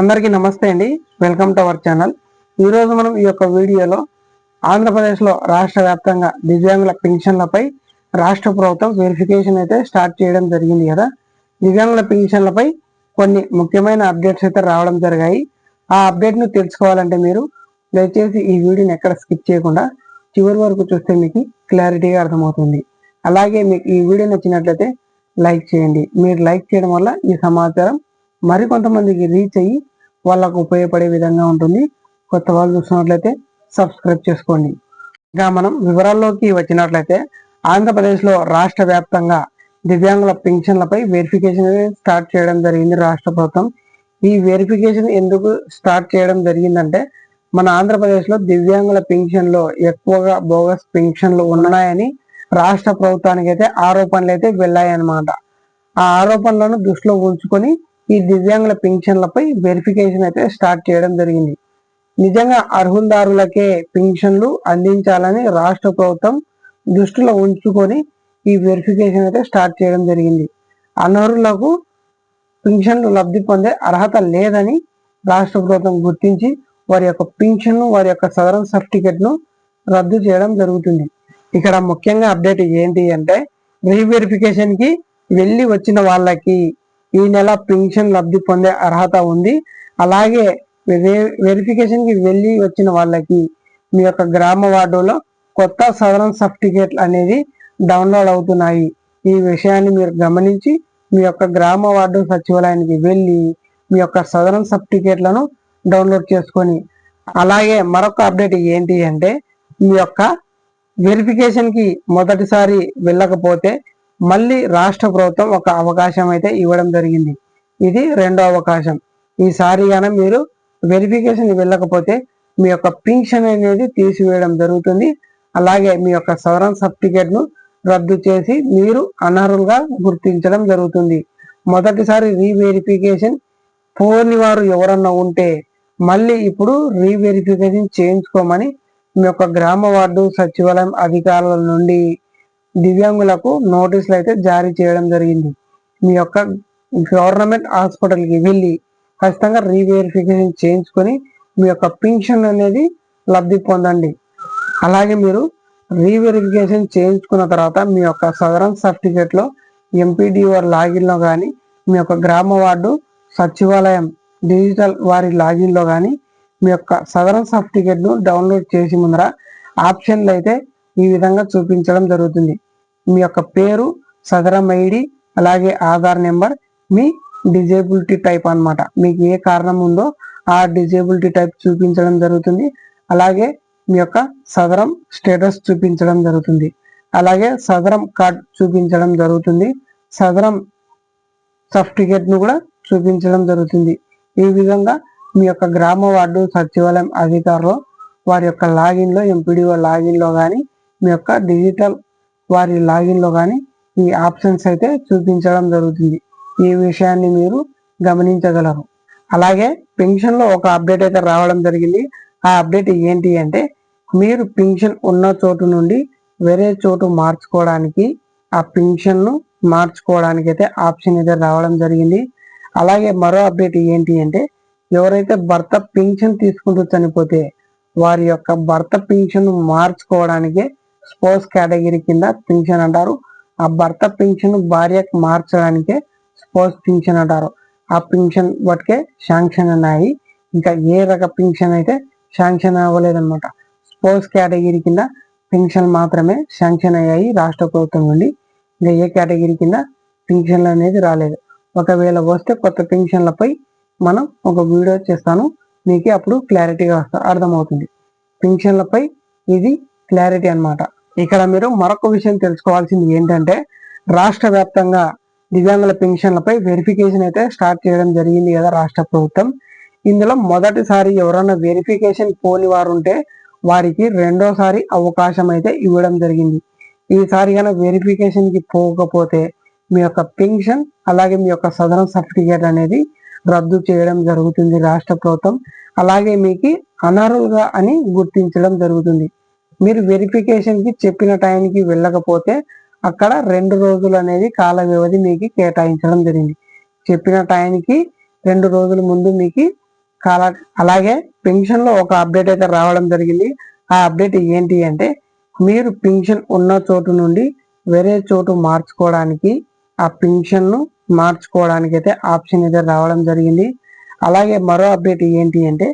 అందరికీ నమస్తే అండి. వెల్కమ్ టు అవర్ ఛానల్ ఈరోజు మనం ఈ యొక్క వీడియోలో ఆంధ్రప్రదేశ్లో రాష్ట్ర వ్యాప్తంగా దివ్యాంగుల పెన్షన్లపై రాష్ట్ర ప్రభుత్వం వెరిఫికేషన్ అయితే స్టార్ట్ చేయడం జరిగింది కదా. దివ్యాంగుల పెన్షన్లపై కొన్ని ముఖ్యమైన అప్డేట్స్ అయితే రావడం జరిగాయి. ఆ అప్డేట్ను తెలుసుకోవాలంటే మీరు దయచేసి ఈ వీడియోని ఎక్కడ స్కిప్ చేయకుండా చివరి వరకు చూస్తే మీకు క్లారిటీగా అర్థమవుతుంది. అలాగే మీకు ఈ వీడియో నచ్చినట్లయితే లైక్ చేయండి. మీరు లైక్ చేయడం వల్ల ఈ సమాచారం మరికొంతమందికి రీచ్ అయ్యి వాళ్ళకు ఉపయోగపడే విధంగా ఉంటుంది. కొత్త వాళ్ళు చూసినట్లయితే సబ్స్క్రైబ్ చేసుకోండి. ఇంకా మనం వివరాల్లోకి వచ్చినట్లయితే ఆంధ్రప్రదేశ్లో రాష్ట్ర వ్యాప్తంగా దివ్యాంగుల పెన్షన్లపై వెరిఫికేషన్ స్టార్ట్ చేయడం జరిగింది రాష్ట్ర ప్రభుత్వం. ఈ వెరిఫికేషన్ ఎందుకు స్టార్ట్ చేయడం జరిగిందంటే మన ఆంధ్రప్రదేశ్లో దివ్యాంగుల పెన్షన్లో ఎక్కువగా బోగస్ పెన్షన్లు ఉన్నాయని రాష్ట్ర ప్రభుత్వానికి అయితే ఆరోపణలు అయితే వెళ్ళాయన్నమాట. ఆ ఆరోపణలను దృష్టిలో ఉంచుకొని ఈ దివ్యాంగుల పెన్షన్లపై వెరిఫికేషన్ అయితే స్టార్ట్ చేయడం జరిగింది. నిజంగా అర్హులదారులకే పెన్షన్లు అందించాలని రాష్ట్ర ప్రభుత్వం దృష్టిలో ఉంచుకొని ఈ వెరిఫికేషన్ అయితే స్టార్ట్ చేయడం జరిగింది. అనర్హులకు పెన్షన్లు లబ్ధి పొందే అర్హత లేదని రాష్ట్ర ప్రభుత్వం గుర్తించి వారి యొక్క పింఛన్ను వారి యొక్క సదరన్ సర్టిఫికెట్ను రద్దు చేయడం జరుగుతుంది. ఇక్కడ ముఖ్యంగా అప్డేట్ ఏంటి అంటే రీవెరిఫికేషన్కి వెళ్ళి వచ్చిన వాళ్ళకి ఈ నెల పెన్షన్ లబ్ధి పొందే అర్హత ఉంది. అలాగే వెరిఫికేషన్కి వెళ్ళి వచ్చిన వాళ్ళకి మీ యొక్క గ్రామ వార్డులో కొత్త సదరన్ సర్టిఫికేట్ అనేది డౌన్లోడ్ అవుతున్నాయి. ఈ విషయాన్ని మీరు గమనించి మీ యొక్క గ్రామ వార్డు సచివాలయానికి వెళ్ళి మీ యొక్క సదరన్ సర్టిఫికేట్లను డౌన్లోడ్ చేసుకొని అలాగే మరొక అప్డేట్ ఏంటి అంటే మీ యొక్క వెరిఫికేషన్కి మొదటిసారి వెళ్ళకపోతే మళ్ళీ రాష్ట్ర ప్రభుత్వం ఒక అవకాశం అయితే ఇవ్వడం జరిగింది. ఇది రెండో అవకాశం. ఈసారి గాన మీరు వెరిఫికేషన్ వెళ్ళకపోతే మీ యొక్క పింఛన్ అనేది తీసివేయడం జరుగుతుంది. అలాగే మీ యొక్క సవరణ సర్టిఫికేట్ను రద్దు చేసి మీరు అనర్హులుగా గుర్తించడం జరుగుతుంది. మొదటిసారి రీవెరిఫికేషన్ పోని వారు ఎవరన్నా ఉంటే మళ్ళీ ఇప్పుడు రీవెరిఫికేషన్ చేయించుకోమని మీ యొక్క గ్రామ వార్డు సచివాలయం అధికారుల నుండి దివ్యాంగులకు నోటీసులు అయితే జారీ చేయడం జరిగింది. మీ యొక్క గవర్నమెంట్ హాస్పిటల్కి వెళ్ళి ఖచ్చితంగా రీవెరిఫికేషన్ చేయించుకొని మీ యొక్క పింఛన్ అనేది లబ్ధి పొందండి. అలాగే మీరు రీవెరిఫికేషన్ చేయించుకున్న తర్వాత మీ యొక్క సదరన్ సర్టిఫికేట్లో ఎంపీడీఓ లాగిన్లో కానీ మీ యొక్క గ్రామ వార్డు సచివాలయం డిజిటల్ వారి లాగిన్లో కానీ మీ యొక్క సదరన్ సర్టిఫికేట్ను డౌన్లోడ్ చేసి ముందర ఆప్షన్లు అయితే ఈ విధంగా చూపించడం జరుగుతుంది. మీ యొక్క పేరు సదరం ఐడి అలాగే ఆధార్ నెంబర్ మీ డిజేబిలిటీ టైప్ అనమాట మీకు ఏ కారణం ఉందో ఆ డిజేబిలిటీ టైప్ చూపించడం జరుగుతుంది. అలాగే మీ యొక్క సదరం స్టేటస్ చూపించడం జరుగుతుంది. అలాగే సదరం కార్డ్ చూపించడం జరుగుతుంది. సదరం సర్టిఫికేట్ను కూడా చూపించడం జరుగుతుంది. ఈ విధంగా మీ యొక్క గ్రామ వార్డు సచివాలయం అధికారులు వారి యొక్క లాగిన్లో ఎంపీడీఓ లాగిన్లో కానీ మీ యొక్క డిజిటల్ వారి లాగిన్లో కానీ ఈ ఆప్షన్స్ అయితే చూపించడం జరుగుతుంది. ఈ విషయాన్ని మీరు గమనించగలరు. అలాగే పెన్షన్లో ఒక అప్డేట్ అయితే రావడం జరిగింది. ఆ అప్డేట్ ఏంటి అంటే మీరు పెన్షన్ ఉన్న చోటు నుండి వేరే చోటు మార్చుకోవడానికి ఆ పెన్షన్ను మార్చుకోవడానికి అయితే ఆప్షన్ అయితే రావడం జరిగింది. అలాగే మరో అప్డేట్ ఏంటి అంటే ఎవరైతే భర్త పెన్షన్ తీసుకుంటూ చనిపోతే వారి యొక్క భర్త పెన్షన్ మార్చుకోవడానికి స్పోర్ట్స్ కేటగిరీ కింద పెన్షన్ అంటారు. ఆ భర్త పెన్షన్ భార్యకు మార్చడానికే స్పోర్ట్స్ పింఛన్ అంటారు. ఆ పెన్షన్ వాటికే శాంక్షన్ అన్నాయి. ఇంకా ఏ రక పింఛన్ అయితే శాంక్షన్ అవ్వలేదన్నమాట. స్పోర్ట్స్ కేటగిరీ కింద పెన్షన్ మాత్రమే శాంక్షన్ అయ్యాయి రాష్ట్ర ప్రభుత్వం నుండి. ఇంకా ఏ కేటగిరీ కింద పెన్షన్లు అనేది రాలేదు. ఒకవేళ వస్తే కొత్త పెన్షన్లపై మనం ఒక వీడియో చేస్తాను. మీకు అప్పుడు క్లారిటీగా వస్తా అర్థమవుతుంది. పెన్షన్లపై ఇది క్లారిటీ అన్నమాట. ఇక్కడ మీరు మరొక విషయం తెలుసుకోవాల్సింది ఏంటంటే రాష్ట్ర వ్యాప్తంగా దివ్యాంగుల పెన్షన్లపై వెరిఫికేషన్ అయితే స్టార్ట్ చేయడం జరిగింది కదా రాష్ట్ర ప్రభుత్వం. ఇందులో మొదటిసారి ఎవరైనా వెరిఫికేషన్ పోని వారు ఉంటే వారికి రెండోసారి అవకాశం అయితే ఇవ్వడం జరిగింది. ఈసారి కనుక వెరిఫికేషన్కి పోకపోతే మీ యొక్క పెన్షన్ అలాగే మీ యొక్క సదరన్ సర్టిఫికేట్ అనేది రద్దు చేయడం జరుగుతుంది రాష్ట్ర ప్రభుత్వం. అలాగే మీకు అనర్హులుగా అని గుర్తించడం జరుగుతుంది. మీరు వెరిఫికేషన్కి చెప్పిన టైంకి వెళ్ళకపోతే అక్కడ రెండు రోజులు అనేది కాల వ్యవధి మీకు కేటాయించడం జరిగింది. చెప్పిన టైంకి రెండు రోజుల ముందు మీకు కాల అలాగే పెన్షన్లో ఒక అప్డేట్ అయితే రావడం జరిగింది. ఆ అప్డేట్ ఏంటి అంటే మీరు పెన్షన్ ఉన్న చోటు నుండి వేరే చోటు మార్చుకోవడానికి ఆ పెన్షన్ను మార్చుకోవడానికి అయితే ఆప్షన్ అయితే రావడం జరిగింది. అలాగే మరో అప్డేట్ ఏంటి అంటే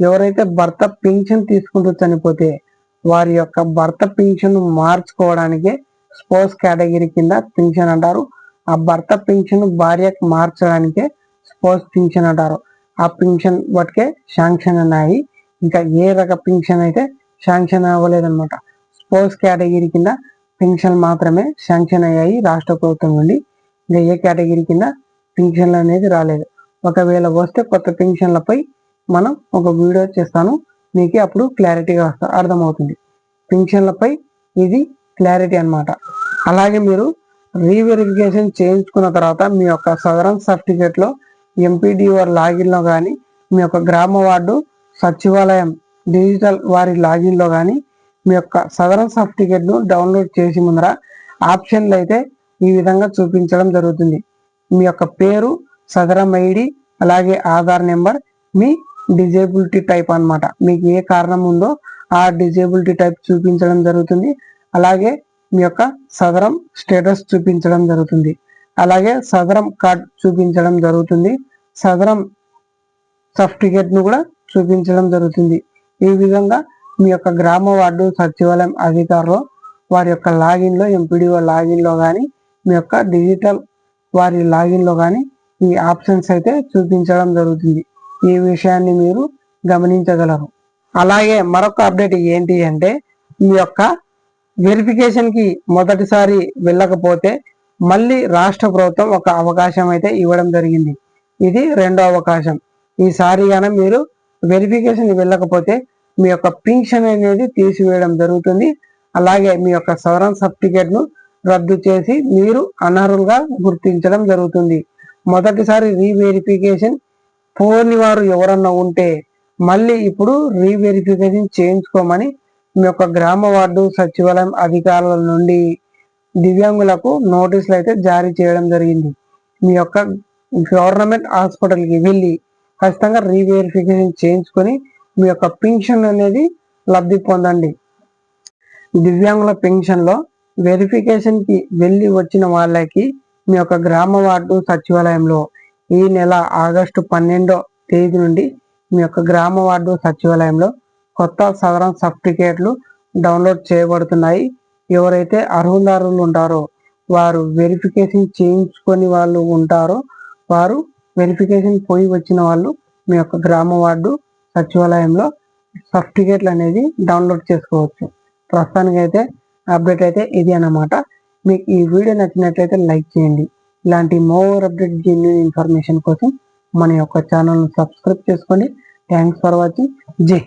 ఎవరైతే భర్త పెన్షన్ తీసుకుంటూ చనిపోతే వారి యొక్క భర్త పింఛన్ మార్చుకోవడానికి స్పోర్ట్స్ కేటగిరీ కింద పెన్షన్ అంటారు. ఆ భర్త పింఛన్ భార్యకు మార్చడానికే స్పోర్ట్స్ పింఛన్ అంటారు. ఆ పెన్షన్ బట్టికే శాంక్షన్ అన్నాయి ఇంకా ఏ రక పింఛన్ అయితే శాంక్షన్ అవ్వలేదన్నమాట. స్పోర్ట్స్ కేటగిరీ కింద పెన్షన్ మాత్రమే శాంక్షన్ అయ్యాయి రాష్ట్ర ప్రభుత్వం నుండి. ఇంకా ఏ కేటగిరీ కింద పెన్షన్లు అనేది రాలేదు. ఒకవేళ వస్తే కొత్త పెన్షన్లపై మనం ఒక వీడియో చేస్తాను. నీకే అప్పుడు క్లారిటీగా వస్తా అర్థమవుతుంది. పెన్షన్లపై ఇది క్లారిటీ అన్నమాట. అలాగే మీరు రీవెరిఫికేషన్ చేయించుకున్న తర్వాత మీ యొక్క సదరన్ సర్టిఫికేట్లో ఎంపీడీఓ లాగిన్లో కానీ మీ యొక్క గ్రామ వార్డు సచివాలయం డిజిటల్ వారి లాగిన్లో కానీ మీ యొక్క సదరన్ సర్టిఫికేట్ను డౌన్లోడ్ చేసి ముందర ఆప్షన్లు అయితే ఈ విధంగా చూపించడం జరుగుతుంది. మీ యొక్క పేరు సదరం ఐడి అలాగే ఆధార్ నెంబర్ మీ డిజేబిలిటీ టైప్ అన్నమాట. మీకు ఏ కారణం ఉందో ఆ డిజేబిలిటీ టైప్ చూపించడం జరుగుతుంది. అలాగే మీ యొక్క సదరం స్టేటస్ చూపించడం జరుగుతుంది. అలాగే సదరం కార్డ్ చూపించడం జరుగుతుంది. సదరం సర్టిఫికేట్ను కూడా చూపించడం జరుగుతుంది. ఈ విధంగా మీ యొక్క గ్రామ వార్డు సచివాలయం అధికారులు వారి యొక్క లాగిన్లో ఎంపీడీఓ లాగిన్లో కానీ మీ యొక్క డిజిటల్ వారి లాగిన్లో కానీ ఈ ఆప్షన్స్ అయితే చూపించడం జరుగుతుంది. ఈ విషయాన్ని మీరు గమనించగలరు. అలాగే మరొక అప్డేట్ ఏంటి అంటే మీ యొక్క వెరిఫికేషన్కి మొదటిసారి వెళ్ళకపోతే మళ్ళీ రాష్ట్ర ప్రభుత్వం ఒక అవకాశం అయితే ఇవ్వడం జరిగింది. ఇది రెండో అవకాశం. ఈసారి గాన మీరు వెరిఫికేషన్ వెళ్ళకపోతే మీ యొక్క పింఛన్ అనేది తీసివేయడం జరుగుతుంది. అలాగే మీ యొక్క సవరణ సర్టిఫికేట్ను రద్దు చేసి మీరు అనర్హులుగా గుర్తించడం జరుగుతుంది. మొదటిసారి రీవెరిఫికేషన్ పోని వారు ఎవరన్నా ఉంటే మళ్ళీ ఇప్పుడు రీవెరిఫికేషన్ చేయించుకోమని మీ యొక్క గ్రామ వార్డు సచివాలయం అధికారుల నుండి దివ్యాంగులకు నోటీసులు అయితే జారీ చేయడం జరిగింది. మీ యొక్క గవర్నమెంట్ హాస్పిటల్కి వెళ్ళి ఖచ్చితంగా రీవెరిఫికేషన్ చేయించుకొని మీ యొక్క పెన్షన్ అనేది లబ్ధి పొందండి. దివ్యాంగుల పెన్షన్లో వెరిఫికేషన్కి వెళ్ళి వచ్చిన వాళ్ళకి మీ యొక్క గ్రామ వార్డు సచివాలయంలో ఈ నెల ఆగస్టు పన్నెండో తేదీ నుండి మీ యొక్క గ్రామ వార్డు సచివాలయంలో కొత్త సదరం సర్టిఫికేట్లు డౌన్లోడ్ చేయబడుతున్నాయి. ఎవరైతే అర్హుదారులు ఉంటారో వారు వెరిఫికేషన్ చేయించుకొని వాళ్ళు ఉంటారో వారు వెరిఫికేషన్ పోయి వచ్చిన వాళ్ళు మీ యొక్క గ్రామ వార్డు సచివాలయంలో సర్టిఫికేట్లు అనేది డౌన్లోడ్ చేసుకోవచ్చు. ప్రస్తుతానికి అయితే అప్డేట్ అయితే ఇది అన్నమాట. మీకు ఈ వీడియో నచ్చినట్లయితే లైక్ చేయండి. ఇలాంటి మోర్ అప్డేట్ జెన్యున్ ఇన్ఫర్మేషన్ కోసం మన యొక్క ఛానల్ను సబ్స్క్రైబ్ చేసుకోండి. థ్యాంక్స్ ఫర్ వాచింగ్ జై